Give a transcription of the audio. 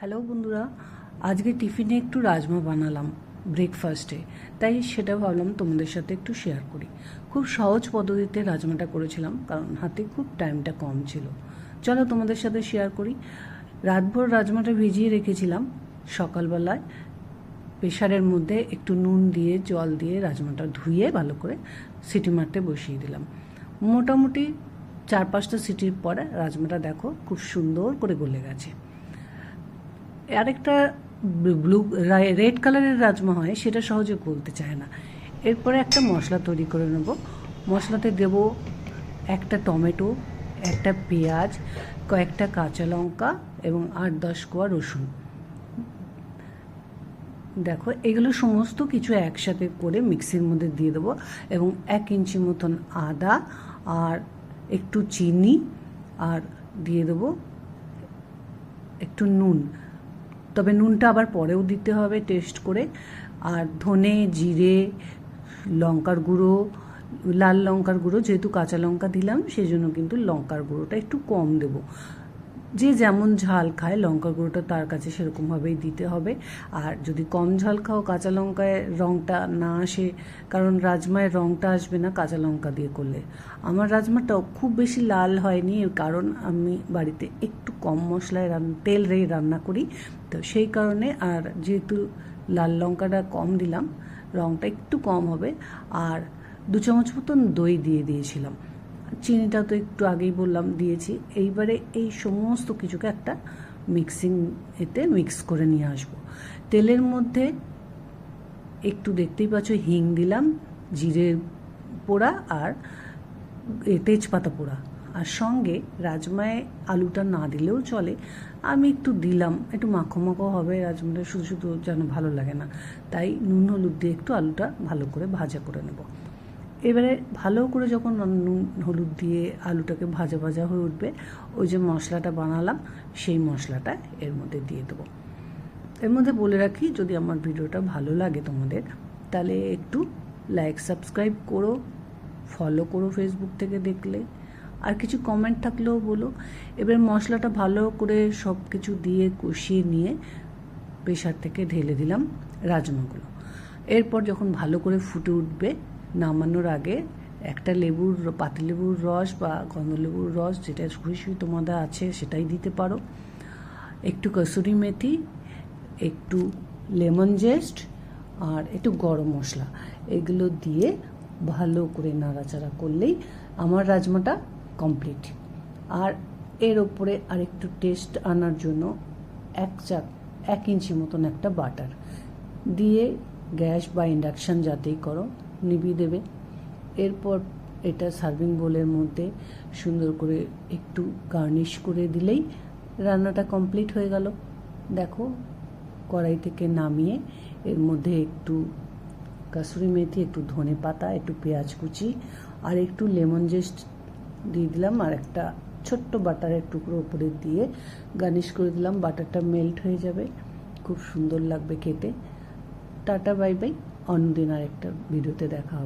Hello বন্ধুরা, আজকে টিফিনে একটু রাজমা বানালাম ব্রেকফাস্টে তাই সেটা ভাবলাম তোমাদের সাথে একটু শেয়ার করি। খুব সহজ পদ্ধতিতে রাজমাটা করেছিলাম, কারণ হাতে খুব টাইমটা কম ছিল। চলো তোমাদের সাথে শেয়ার করি। রাতভর রাজমাটা ভিজিয়ে রেখেছিলাম। সকালবেলায় প্রেশারের মধ্যে একটু নুন দিয়ে, জল দিয়ে রাজমাটা ধুয়ে ভালো করে সিটি মারতে বসিয়ে দিলাম। মোটামুটি চার পাঁচটা সিটির পরে রাজমাটা দেখো খুব সুন্দর করে গলে গেছে। আরেকটা ব্লু রেড কালারের রাজমা হয়, সেটা সহজে গলতে চায় না। এরপরে একটা মশলা তৈরি করে নেব। মশলাতে দেব একটা টমেটো, একটা পেঁয়াজ, কয়েকটা কাঁচা লঙ্কা এবং আট দশ কোয়া রসুন। দেখো, এগুলো সমস্ত কিছু একসাথে করে মিক্সির মধ্যে দিয়ে দেবো এবং এক ইঞ্চি মতন আদা আর একটু চিনি আর দিয়ে দেবো একটু নুন। তবে নুনটা আবার পরেও দিতে হবে টেস্ট করে। আর ধনে, জিরে, লঙ্কার গুঁড়ো, লাল লঙ্কার গুঁড়ো, যেহেতু কাঁচা লঙ্কা দিলাম সেই জন্য কিন্তু লঙ্কার গুঁড়োটা একটু কম দেব। যে যেমন ঝাল খায়, লঙ্কার গুঁড়োটা তার কাছে সেরকমভাবেই দিতে হবে। আর যদি কম ঝাল খাও, কাঁচা লঙ্কায় রঙটা না আসে, কারণ রাজমায় রঙটা আসবে না কাঁচা লঙ্কা দিয়ে করলে। আমার রাজমাটাও খুব বেশি লাল হয়নি, এর কারণ আমি বাড়িতে একটু কম মশলায় রান, তেল রে রান্না করি। তো সেই কারণে আর যেহেতু লাল লঙ্কাটা কম দিলাম রঙটা একটু কম হবে। আর দু চামচ মতন দই দিয়ে দিয়েছিলাম। চিনিটা তো একটু আগেই বললাম, দিয়েছি। এইবারে এই সমস্ত কিছুকে একটা মিক্সিং এতে মিক্স করে নিয়ে আসব। তেলের মধ্যে একটু দেখতেই পাচ্ছ, হিং দিলাম জিরে পোড়া আর তেজপাতা পোড়া। আর সঙ্গে রাজমায় আলুটা না দিলেও চলে। আমি একটু দিলাম, একটু মাখো মাখো হবে, রাজমাটা শুধু শুধু যেন ভালো লাগে না। তাই নুন হলুদ দিয়ে একটু আলুটা ভালো করে ভাজা করে নেব। এবারে ভালো করে যখন নুন হলুদ দিয়ে আলুটাকে ভাজা ভাজা হয়ে উঠবে, ওই যে মশলাটা বানালাম, সেই মশলাটা এর মধ্যে দিয়ে দেবো। এর মধ্যে বলে রাখি, যদি আমার ভিডিওটা ভালো লাগে তোমাদের, তাহলে একটু লাইক সাবস্ক্রাইব করো ফলো করো ফেসবুক থেকে দেখলে, আর কিছু কমেন্ট থাকলেও বলো। এবার মশলাটা ভালো করে সব কিছু দিয়ে কষিয়ে নিয়ে প্রেশার থেকে ঢেলে দিলাম রাজমাগুলো। এরপর যখন ভালো করে ফুটে উঠবে নামানোর আগে একটা লেবুর পাতিলেবুর রস বা গন্ধলেবুর রস যেটা খুশি তোমাদের আছে সেটাই দিতে পারো। একটু কসুরি মেথি, একটু লেমন জেস্ট আর একটু গরম মশলা। এগুলো দিয়ে ভালো করে নাড়াচাড়া করলেই আমার রাজমাটা কমপ্লিট আর এর ওপরে আর একটু টেস্ট আনার জন্য এক চাক এক ইঞ্চি মতন একটা বাটার দিয়ে গ্যাস বা ইন্ডাকশান যাতেই করো নিভিয়ে দেবে। এরপর এটা সার্ভিং বোলের মধ্যে সুন্দর করে একটু গার্নিশ করে দিলেই রান্নাটা কমপ্লিট হয়ে গেল। দেখো, কড়াই থেকে নামিয়ে এর মধ্যে একটু কাসুরি মেথি, একটু ধনে পাতা, একটু পেঁয়াজ কুচি আর একটু লেমন জেস্ট দিয়ে দিলাম আর একটা ছোট্ট বাটারের টুকরো উপরে দিয়ে গার্নিশ করে দিলাম। বাটারটা মেল্ট হয়ে যাবে। খুব সুন্দর লাগবে খেতে। টাটা, বাই বাই। অন্যদিন আর একটা ভিডিওতে দেখা হবে।